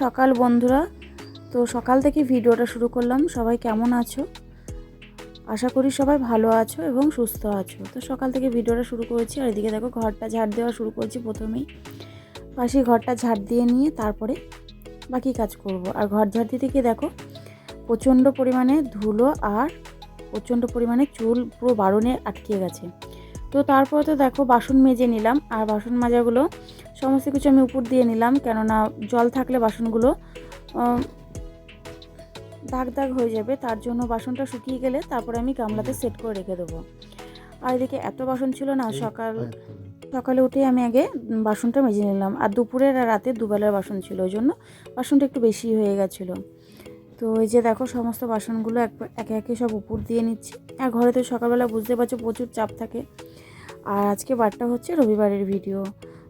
সকাল বন্ধুরা। তো সকাল থেকে ভিডিওটা শুরু করলাম। সবাই কেমন আছো? আশা করি সবাই ভালো আছো এবং সুস্থ আছো। তো সকাল থেকে ভিডিওটা শুরু করেছি আর এদিকে দেখো ঘরটা ঝাড় দেওয়া শুরু করেছি প্রথমেই। পাশে ঘরটা ঝাড় দিয়ে নিয়ে তারপরে বাকি কাজ করব। আর ঘর ঝাড় দিতে গিয়ে দেখো, প্রচণ্ড পরিমাণে ধুলো আর প্রচণ্ড পরিমাণে চুল পুরো বারণে আটকে গেছে। তো তারপরে তো দেখো বাসন মেজে নিলাম আর বাসন মাজাগুলো সমস্ত কিছু আমি উপর দিয়ে নিলাম কেননা জল থাকলে বাসনগুলো দাগ দাগ হয়ে যাবে তার জন্য বাসনটা শুকিয়ে গেলে তারপরে আমি গামলাতে সেট করে রেখে দেবো। আর এদিকে এত বাসন ছিল না সকাল সকালে উঠে আমি আগে বাসনটা মেজে নিলাম আর দুপুরের আর রাতে দুবেলার বাসন ছিল ওই জন্য বাসনটা একটু বেশি হয়ে গেছিল। তো এই যে দেখো সমস্ত বাসনগুলো এক একে একে সব উপর দিয়ে নিচ্ছি। আর ঘরে তো সকালবেলা বুঝতে পারছ প্রচুর চাপ থাকে আর আজকে বারটা হচ্ছে রবিবারের ভিডিও।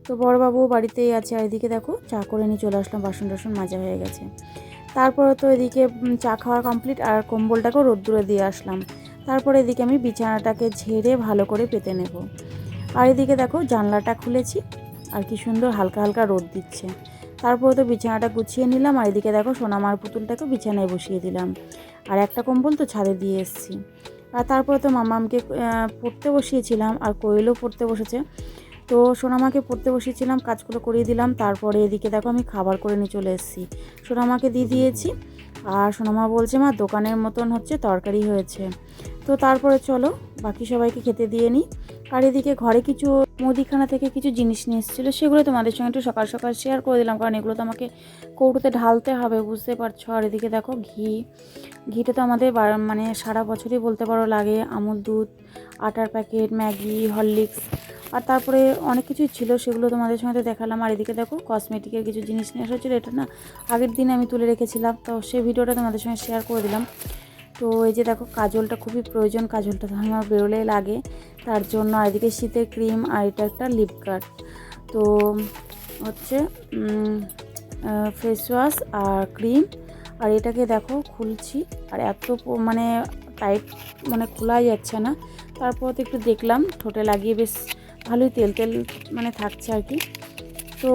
তো বড়বাবু বাড়িতেই আছে আর এদিকে দেখো, চা করে নিয়ে চলে আসলাম, বাসন টাসন মাজা হয়ে গেছে। তারপরে তো এদিকে চা খাওয়া কমপ্লিট আর কম্বলটাকেও রোদ্দুরে দিয়ে আসলাম। তারপরে এদিকে আমি বিছানাটাকে ঝেড়ে ভালো করে পেতে নেব। আর এদিকে দেখো, জানলাটা খুলেছি আর কি সুন্দর হালকা হালকা রোদ দিচ্ছে। তারপরে তো বিছানাটা গুছিয়ে নিলাম আর এদিকে দেখো, সোনামার পুতুলটাকে বিছানায় বসিয়ে দিলাম। আর একটা কম্বল তো ছাদে দিয়ে এসেছি। আর তারপরে তো মামামকে পড়তে বসিয়েছিলাম আর কোয়েলও পড়তে বসেছে। তো সোনামাকে পড়তে বসিয়েছিলাম, কাজগুলো করিয়ে দিলাম, তারপরে এদিকে দেখো আমি খাবার করে নিয়ে চলে এসেছি। সোনামাকে দিয়ে দিয়েছি আর সোনামা বলছে, মা, দোকানের মতন হচ্ছে, তরকারি হয়েছে। তো তারপরে চলো, বাকি সবাইকে খেতে দিয়ে নিই। আর এদিকে ঘরে কিছু মুদিখানা থেকে কিছু জিনিস নিয়ে এসেছিল, সেগুলো তোমাদের সঙ্গে একটু সকাল সকাল শেয়ার করে দিলাম, কারণ এগুলো তো আমাকে কৌটোতে ঢালতে হবে, বুঝতে পারছ? আর এদিকে দেখো ঘি। ঘিটা তো আমাদের মানে সারা বছরই বলতে পারো লাগে, আমুল দুধ, আটার প্যাকেট, ম্যাগি, হরলিক্স, আর তারপরে অনেক কিছুই ছিল, সেগুলো তোমাদের সঙ্গে দেখালাম। আর এদিকে দেখো কসমেটিকের কিছু জিনিস নিয়ে এসেছিল এটা না আগের দিন আমি তুলে রেখেছিলাম, তো সেই ভিডিওটা তোমাদের সঙ্গে শেয়ার করে দিলাম। তো এই যে দেখো কাজলটা খুবই প্রয়োজন, কাজলটা তো আমার বেরোলে লাগে। তার জন্য এদিকে শীতের ক্রিম আর এটা একটা লিপ গার্ড তো হচ্ছে ফেস ওয়াশ আর ক্রিম আর এটাকে দেখো খুলছি, আর এত মানে টাইট মানে খোলাই যাচ্ছে না। তারপর তো একটু দেখলাম, ঠোঁটে লাগিয়ে বেশ ভালোই তেল তেল মানে থাকছে আর কি। তো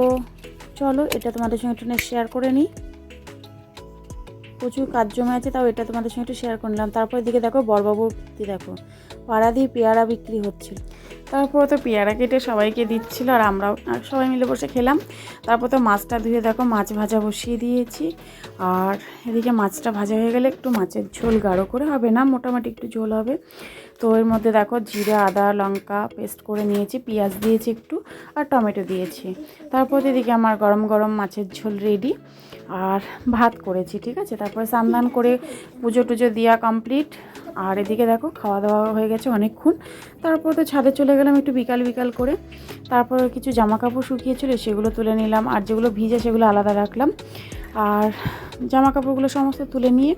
চলো, এটা তোমাদের সঙ্গে একটু শেয়ার করে নিই। প্রচুর কাজ জমে আছে, তাও এটা তোমাদের সঙ্গে একটু শেয়ার করলাম তারপর দিকে দেখো বড়বাবু কি দেখো, পাড়া দিয়ে পেয়ারা বিক্রি হচ্ছিল। তারপর তো পেয়ারা কেটে সবাইকে দিচ্ছিল আর আমরাও, আর সবাই মিলে বসে খেলাম। তারপর তো মাছটা ধুয়ে দেখো, মাছ ভাজা বসিয়ে দিয়েছি। আর এদিকে মাছটা ভাজা হয়ে গেলে একটু মাছের ঝোল গাঢ় করে হবে না, মোটামুটি একটু ঝোল হবে। তো এর মধ্যে দেখো জিরে, আদা, লঙ্কা পেস্ট করে নিয়েছি, পেঁয়াজ দিয়েছি একটু আর টমেটো দিয়েছি। তারপর এদিকে আমার গরম গরম মাছের ঝোল রেডি আর ভাত করেছি, ঠিক আছে? তারপরে স্নান করে পুজো টুজো দেওয়া কমপ্লিট আর এদিকে দেখো খাওয়া দাওয়া হয়ে গেছে অনেকক্ষণ। তারপর তো ছাদে চলে গেলাম একটু বিকাল বিকাল করে। তারপর কিছু জামা কাপড় শুকিয়েছিল সেগুলো তুলে নিলাম আর যেগুলো ভিজে সেগুলো আলাদা রাখলাম। আর জামা কাপড়গুলো সমস্ত তুলে নিয়ে,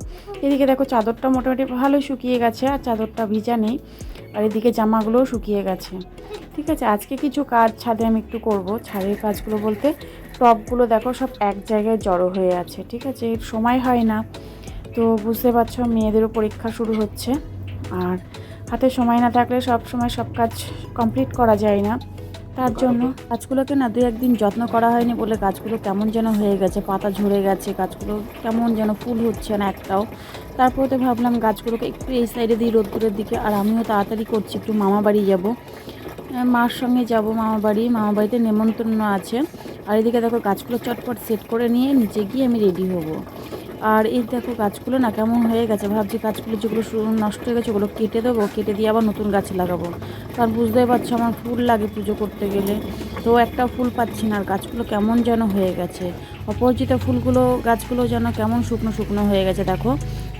এদিকে দেখো চাদরটা মোটামুটি ভালোই শুকিয়ে গেছে আর চাদরটা ভিজা নেই, আর এদিকে জামাগুলোও শুকিয়ে গেছে। ঠিক আছে, আজকে কিছু কাজ ছাদে আমি একটু করব। ছাদের কাজগুলো বলতে টপগুলো দেখো সব এক জায়গায় জড়ো হয়ে আছে, ঠিক আছে? এর সময় হয় না। তো বুঝতে পারছ, মেয়েদেরও পরীক্ষা শুরু হচ্ছে। আর হাতে সময় না থাকলে সব সময় সব কাজ কমপ্লিট করা যায় না। তার জন্য গাছগুলোকে না দু একদিন যত্ন করা হয়নি বলে গাছগুলো কেমন যেন হয়ে গেছে পাতা ঝরে গেছে গাছগুলো কেমন যেন ফুল হচ্ছে না একটাও। তারপরে তো ভাবলাম গাছগুলোকে একটু এই সাইডে দিই রোদ্দুরের দিকে আর আমিও তাড়াতাড়ি করছি একটু মামা বাড়ি যাব। মার সঙ্গে যাব মামা বাড়ি মামা বাড়িতে নেমন্তন্ন আছে। আর এদিকে দেখো গাছগুলো চটপট সেট করে নিয়ে নিচে গিয়ে আমি রেডি হব। আর এই দেখো গাছগুলো না কেমন হয়ে গেছে। ভাবছি গাছগুলো যেগুলো নষ্ট হয়ে গেছে, ওগুলো কেটে দেবো, কেটে দিয়ে আবার নতুন গাছ লাগাবো। কারণ বুঝতেই পারছ আমার ফুল লাগে পুজো করতে গেলে। তো একটা ফুল পাচ্ছি না, আর গাছগুলো কেমন যেন হয়ে গেছে। অপরিচিত ফুলগুলো, গাছগুলো যেন কেমন শুকনো শুকনো হয়ে গেছে। দেখো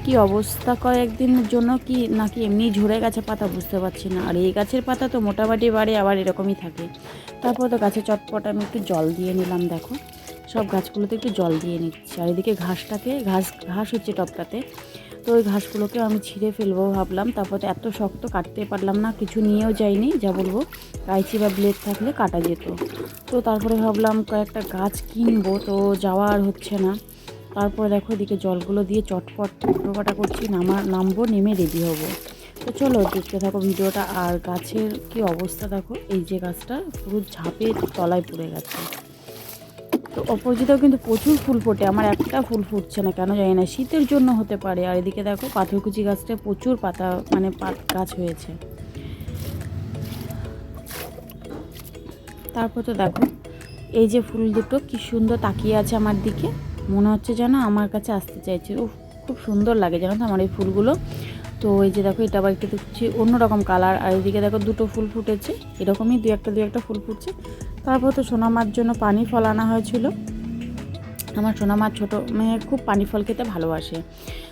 কি অবস্থা কয়েকদিনের জন্য, কি নাকি এমনি ঝরে গেছে পাতা বুঝতে পারছি না। আর এই গাছের পাতা তো মোটামুটি বাড়ে, আবার এরকমই থাকে। তারপর তো গাছে চটপট আমি একটু জল দিয়ে নিলাম, দেখো। সব গাছগুলোতে একটু জল দিয়ে নিচ্ছি। আর এদিকে ঘাসটাকে, ঘাস ঘাস হচ্ছে টপটাতে। তো ওই ঘাসগুলোকে আমি ছিঁড়ে ফেলব ভাবলাম। তারপরে এত শক্ত কাটতে পারলাম না, কিছু নিয়েও যাইনি, যা বলব। কাইচি বা ব্লেড থাকলে কাটা যেত। তো তারপরে ভাবলাম কয়েকটা গাছ কিনবো, তো যাওয়া আর হচ্ছে না। তারপরে দেখো এদিকে জলগুলো দিয়ে চটপট কাটা করছি, নামা, নামবো, নেমে রেডি হব। তো চলো দেখতে থাকো ভিডিওটা। আর গাছের কি অবস্থা দেখো, এই যে গাছটা পুরো ঝাঁপে তলায় পড়ে গেছে। তো অপরাজিতাও কিন্তু প্রচুর ফুল ফোটে। আমার একটা ফুল ফুটছে না, কেন জানি না। শীতের জন্য হতে পারে। আর এদিকে দেখো, পাথরকুচি গাছটা প্রচুর পাতা মানে গাছ হয়েছে। তারপর তো দেখো, এই যে ফুল দুটো কি সুন্দর তাকিয়ে আছে আমার দিকে। মনে হচ্ছে যেন আমার কাছে আসতে চাইছে। উফ, খুব সুন্দর লাগে জানো তো আমার এই ফুলগুলো। তো এই যে দেখো, এটা আবার একটু দেখছি অন্যরকম কালার। আর এদিকে দেখো দুটো ফুল ফুটেছে। এরকমই দু একটা দু একটা ফুল ফুটছে। তারপর তো সোনা মার জন্য পানি ফল আনা হয়েছিল। আমার সোনা মা ছোটো মেয়ে খুব পানি ফল খেতে ভালোবাসে।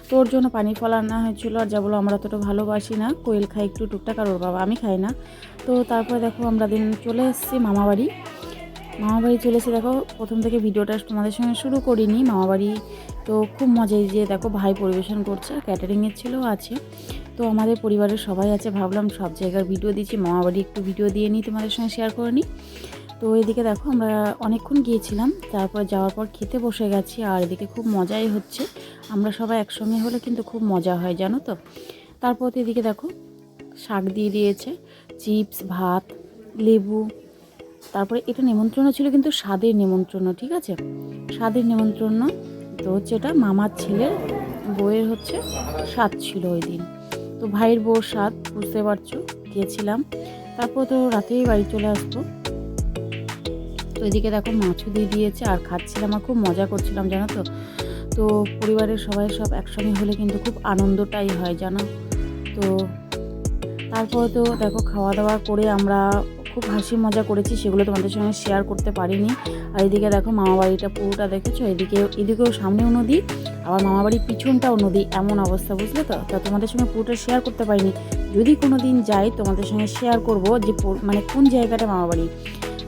তো ওর জন্য পানি ফল আনা হয়েছিল। আর যা বলো, আমরা অতটা ভালোবাসি না। কোয়েল খাই একটু টুকটাক আর ওর বাবা আমি খাই না। তো তারপরে দেখো, আমরা দিন চলে এসেছি মামাবাড়ি। মামাবাড়ি চলে এসে দেখো, প্রথম থেকে ভিডিওটা তোমাদের সঙ্গে শুরু করিনি। মামাবাড়ি তো খুব মজাই যে দেখো, ভাই পরিবেশন করছে ক্যাটারিংয়ের ছেলেও আছে। তো আমাদের পরিবারের সবাই আছে, ভাবলাম সব জায়গার ভিডিও দিচ্ছি। মামাবাড়ি একটু ভিডিও দিয়ে নিই, তোমাদের সঙ্গে শেয়ার করে নিই। তো এদিকে দেখো আমরা অনেকক্ষণ গিয়েছিলাম, তারপর যাওয়ার পর খেতে বসে গেছি আর এদিকে খুব মজাই হচ্ছে। আমরা সবাই একসঙ্গে হলে কিন্তু খুব মজা হয়, জানো তো? তারপর এদিকে দেখো শাক দিয়ে দিয়েছে, চিপস, ভাত, লেবু, তারপরে এটা নিমন্ত্রণ ছিল কিন্তু স্বাদের নিমন্ত্রণ, ঠিক আছে? স্বাদের নিমন্ত্রণ তো হচ্ছে এটা মামার ছেলের বউয়ের হচ্ছে স্বাদ ছিল ওই দিন। তো ভাইয়ের বউর স্বাদ, বুঝতে পারছ? গিয়েছিলাম। তারপর তো রাতেই বাড়ি চলে আসব। তো এদিকে দেখো মাছও দিয়ে দিয়েছে, আর খাচ্ছিলাম আর খুব মজা করছিলাম, জানো তো? তো পরিবারের সবাই সব একসঙ্গে হলে কিন্তু খুব আনন্দটাই হয়, জানো? তো তারপর তো দেখো খাওয়া দাওয়া করে আমরা খুব হাসি মজা করেছি, সেগুলো তোমাদের সঙ্গে শেয়ার করতে পারিনি। আর এদিকে দেখো মামা বাড়িটা পুরোটা দেখেছ? এদিকে, এদিকেও সামনেও নদী, আবার মামা বাড়ির পিছনটাও নদী, এমন অবস্থা, বুঝলে তো? তা তোমাদের সঙ্গে পুরোটা শেয়ার করতে পারিনি। যদি কোনো দিন যাই তোমাদের সঙ্গে শেয়ার করব যে মানে কোন জায়গাটা মামা বাড়ি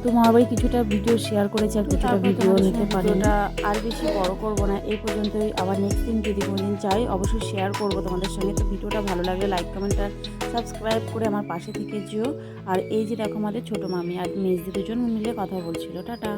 তো মামা বাড়ি কিছুটা ভিডিও শেয়ার করেছি আর কিছুটা ভিডিও নিতে পারি ওটা আর বেশি বড় করব না এই পর্যন্তই। আবার নেক্সট দিন যদি কোনো দিন চাই অবশ্যই শেয়ার করব তোমাদের সঙ্গে। তো ভিডিওটা ভালো লাগলে লাইক কমেন্ট আর সাবস্ক্রাইব করে আমার পাশে থেকে যেও। আর এই যে দেখো আমাদের ছোটো মামি আর মেজদি দুজন মিলে কথা বলছিল। টাটা।